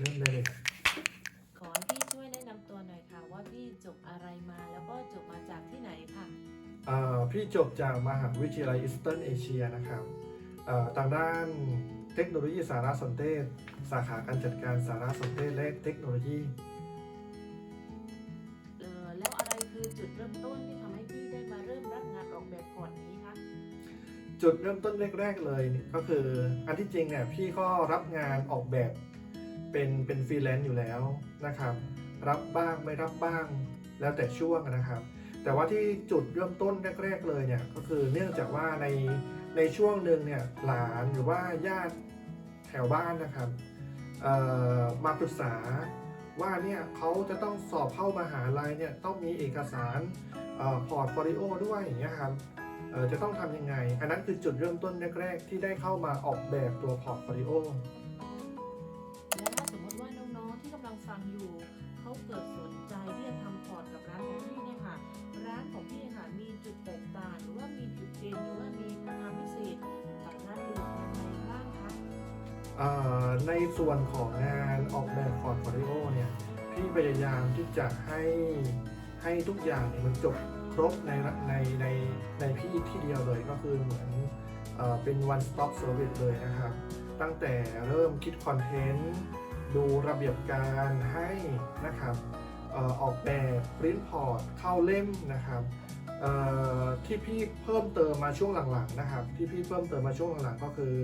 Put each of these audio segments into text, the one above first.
เริ่มได้เลยครับขอให้พี่ช่วยแนะนำตัวหน่อยค่ะ ว่าพี่จบอะไรมาแล้วก็จบมาจากที่ไหนค่ะอ่าพี่จบจากมหาวิทยาลัยอีสเทิร์นเอเชียนะครับอ่าทางด้านเทคโนโลยีสารสนเทศ สาขาการจัดการสารสนเทศและเทคโนโลยี เออแล้วอะไรคือจุดเริ่มต้นที่ทำให้พี่ได้มาเริ่มรับงานออกแบบพอร์ตนี้คะจุดเริ่มต้นแรก ๆ เลยเนี่ยก็คืออันที่จริงเนี่ยพี่ก็รับงานออกแบบ เป็นเป็นฟรีแลนซ์อยู่แล้วนะครับ รับบ้างไม่รับบ้างแล้วแต่ช่วงนะครับ แต่ว่าที่จุดเริ่มต้นแรก ๆ เลยเนี่ยก็คือเนื่องจากว่าในในช่วงหนึ่งเนี่ยหลานหรือว่าญาติแถวบ้านนะครับมาปรึกษาว่าเนี่ยเขาจะต้องสอบเข้ามหาลัยเนี่ยต้องมีเอกสารพอร์ตโฟลิโอด้วยอย่างเงี้ยครับจะต้องทำยังไง อันนั้นคือจุดเริ่มต้นแรกๆที่ได้เข้ามาออกแบบตัวพอร์ตโฟลิโอ ตกต่างหรือว่ามีจุดเด่นหรือว่ามีความพิเศษกับร้านอื่นยังไงบ้างคะเอ่อในส่วนของงานออกแบบพอร์ตโฟลิโอเนี่ยพี่พยายามที่จะให้ให้ทุกอย่างเนี่ยมันจบครบในในในในพี่ที่เดียวเลยก็คือเหมือนเออเป็น one stop service เลยนะครับ ตั้งแต่เริ่มคิดคอนเทนต์ดูระเบียบการให้นะครับออออกแบบปริ้นพอร์ตเข้าเล่มนะครับ ที่พี่เพิ่มเติมมาช่วงหลังๆนะครับ ที่พี่เพิ่มเติมมาช่วงหลังๆก็คือ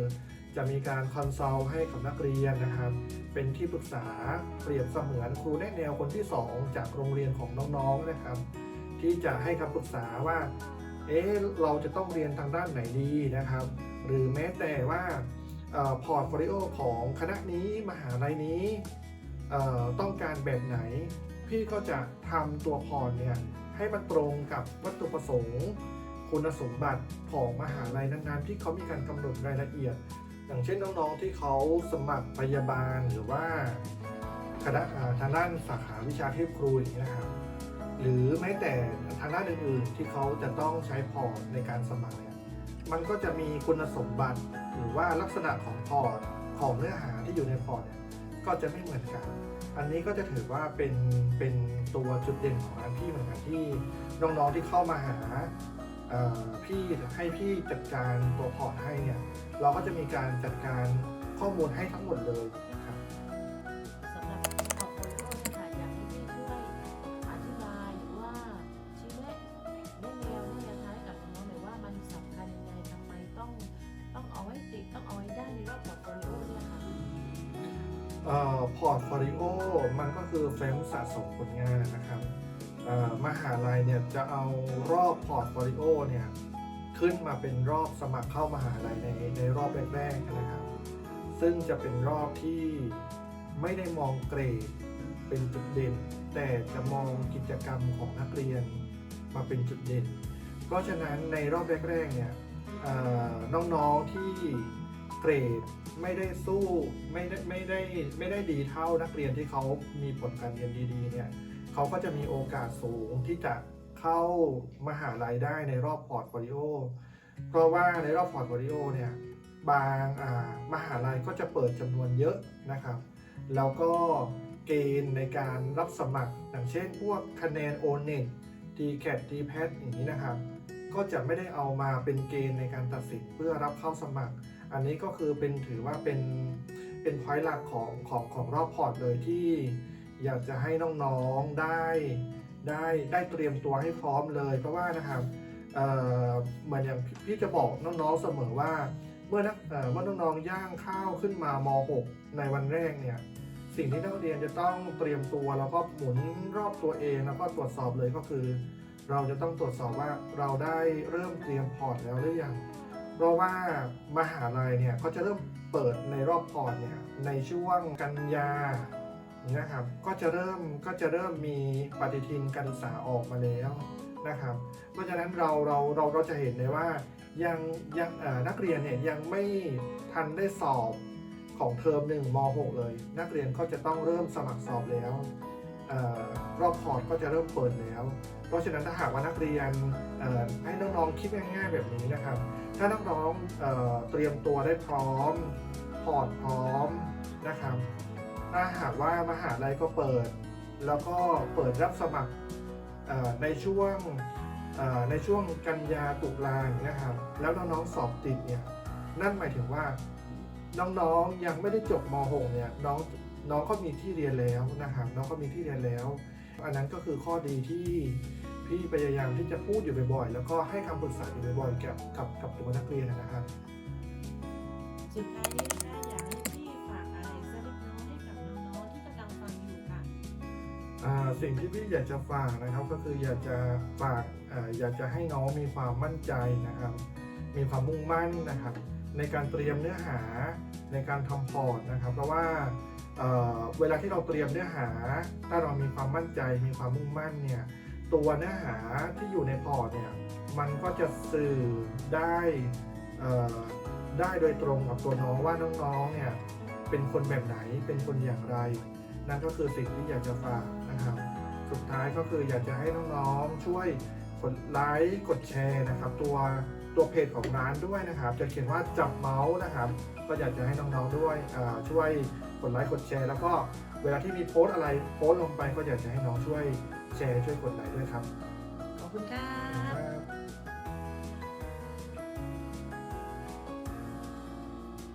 จะมีการคอนซัลท์ให้กับนักเรียนนะครับ เป็นที่ปรึกษาเปรียบเสมือนครูแนะแนวคนที่ 2 จากโรงเรียนของน้องๆนะครับ ที่จะให้คำปรึกษาว่าเอ๊ะเราจะต้องเรียนทางด้านไหนดีนะครับ หรือแม้แต่ว่าพอร์ตโฟลิโอของคณะนี้มหาลัยนี้ต้องการแบบไหน พี่ก็จะทำตัวพอร์ตเนี่ย ให้มันตรงกับวัตถุประสงค์ คุณสมบัติของมหาลัยนั้นๆที่เขามีการกำหนดรายละเอียด อย่างเช่นน้องๆที่เขาสมัครพยาบาลหรือว่าคณะอาทางด้านสาขาวิชาเทพครูอย่างนี้นะครับหรือแม้แต่ทางด้านอื่นๆ ที่เขาจะต้องใช้พอร์ตในการสมัครเนี่ยมันก็จะมีคุณสมบัติหรือว่าลักษณะของพอร์ตของเนื้อหาที่อยู่ในพอร์ตเนี่ยก็จะไม่เหมือนกัน อันนี้ก็จะถือว่าเป็นเป็นตัวจุดเด่นของร้านพี่เหมือนกันที่น้องๆที่เข้ามาหาพี่ให้พี่จัดการตัวพอร์ตให้เนี่ย เราก็จะมีการจัดการข้อมูลให้ทั้งหมดเลย พอร์ตโฟลิโอมันก็คือเฟรมสะสมผลงานนะครับมหาลัยเนี่ยจะเอารอบพอร์ตโฟลิโอเนี่ยขึ้นมาเป็นรอบสมัครเข้ามหาลัยในในรอบแรกๆนะครับ ซึ่งจะเป็นรอบที่ไม่ได้มองเกรดเป็นจุดเด่น แต่จะมองกิจกรรมของนักเรียนมาเป็นจุดเด่น เพราะฉะนั้นในรอบแรกๆเนี่ยน้องๆที่ เกรดไม่ได้สู้ไม่ได้ไม่ได้ไม่ได้ดีเท่านักเรียนที่เขามีผลการเรียนดีๆเนี่ยเขาก็จะมีโอกาสสูงที่จะเข้ามหาลัยได้ในรอบพอร์ตโฟลิโอเพราะว่าในรอบพอร์ตโฟลิโอเนี่ยบางอ่ามหาลัยก็จะเปิดจำนวนเยอะนะครับ แล้วก็เกณฑ์ในการรับสมัครอย่างเช่นพวกคะแนน o n e t t c a t t p a t อย่างนี้นะครับ ก็จะไม่ได้เอามาเป็นเกณฑ์ในการตัดสินเพื่อรับเข้าสมัคร อันนี้ก็คือเป็นถือว่าเป็นเป็นพอยต์หลักของของของรอบพอร์ตเลยที่อยากจะให้น้องๆได้ได้ได้เตรียมตัวให้พร้อมเลย เพราะว่านะครับเหมือนอย่างพี่จะบอกน้องๆเสมอว่าเมื่อนักเมื่อน้องๆย่างข้าวขึ้นมาม .6 ในวันแรกเนี่ยสิ่งที่นักเรียนจะต้องเตรียมตัวแล้วก็หมุนรอบตัวเองแล้วก็ตรวจสอบเลยก็คือ เราจะต้องตรวจสอบว่าเราได้เริ่มเตรียมพอร์ตแล้วหรือยัง เพราะว่ามหาลัยเนี่ยเขาจะเริ่มเปิดในรอบพอร์ตเนี่ยในช่วงกันยานะครับก็จะเริ่มก็จะเริ่มมีปฏิทินการศึกษาออกมาแล้วนะครับเพราะฉะนั้นเราเราเราเราจะเห็นเลยว่ายังยังนักเรียนเนี่ยยังไม่ทันได้สอบของเทอมหนึ่งม .6 เลย นักเรียนก็จะต้องเริ่มสมัครสอบแล้ว รอบพอร์ตก็จะเริ่มเปิดแล้ว เพราะฉะนั้นถ้าหากว่านักเรียนให้น้องๆคิดง่ายๆแบบนี้นะครับ ถ้าน้องๆเเตรียมตัวได้พร้อม พอร์ตพร้อมนะครับ ถ้าหากว่ามหาลัยก็เปิด แล้วก็เปิดรับสมัครในช่วงในช่วงกันยาตุลาอย่างเงี้ยครับ แล้วน้องๆสอบติดเนี่ย นั่นหมายถึงว่าน้องๆยังไม่ได้จบม .6 เนี่ยน้อง น้องก็มีที่เรียนแล้วนะครับน้องก็มีที่เรียนแล้ว อันนั้นก็คือข้อดีที่พี่พยายามที่จะพูดอยู่บ่อยๆ แล้วก็ให้คำปรึกษาอยู่บ่อยๆกับกับกับตัวนักเรียนนะครับสุดท้ายนี้ค่ะอยากให้พี่ฝากอะไรสักเล็กน้อยให้กับน้องๆที่กำลังฟังอยู่ค่ะสิ่งที่พี่อยากจะฝากนะครับก็คืออยากจะฝากออยากจะให้น้องมีความมั่นใจนะครับ มีความมุ่งมั่นนะครับ ในการเตรียมเนื้อหาในการทำพอร์ตนะครับ เพราะว่า เเวลาที่เราเตรียมเนื้อหา ถ้าเรามีความมั่นใจ มีความมุ่งมั่นเนี่ย ตัวเนื้อหาที่อยู่ในพอร์ตเนี่ย มันก็จะสื่อได้ได้โดยตรงกับตัวน้องว่าน้องๆ เนี่ย เป็นคนแบบไหน เป็นคนอย่างไร นั่นก็คือสิ่งที่อยากจะฝากนะครับ สุดท้ายก็คืออยากจะให้น้องๆ ช่วยกดไลค์ กดแชร์นะครับ ตัว ตัวเพจของร้านด้วยนะครับ จะเขียนว่าจับเมาส์นะครับ ก็อยากจะให้น้องๆด้วยช่วยกดไลค์กดแชร์ แล้วก็เวลาที่มีโพสต์อะไรโพสต์ลงไปก็อยากจะให้น้องช่วยแชร์ช่วยกดไลค์ด้วยครับ ขอบคุณค่ะขอบคุณครับ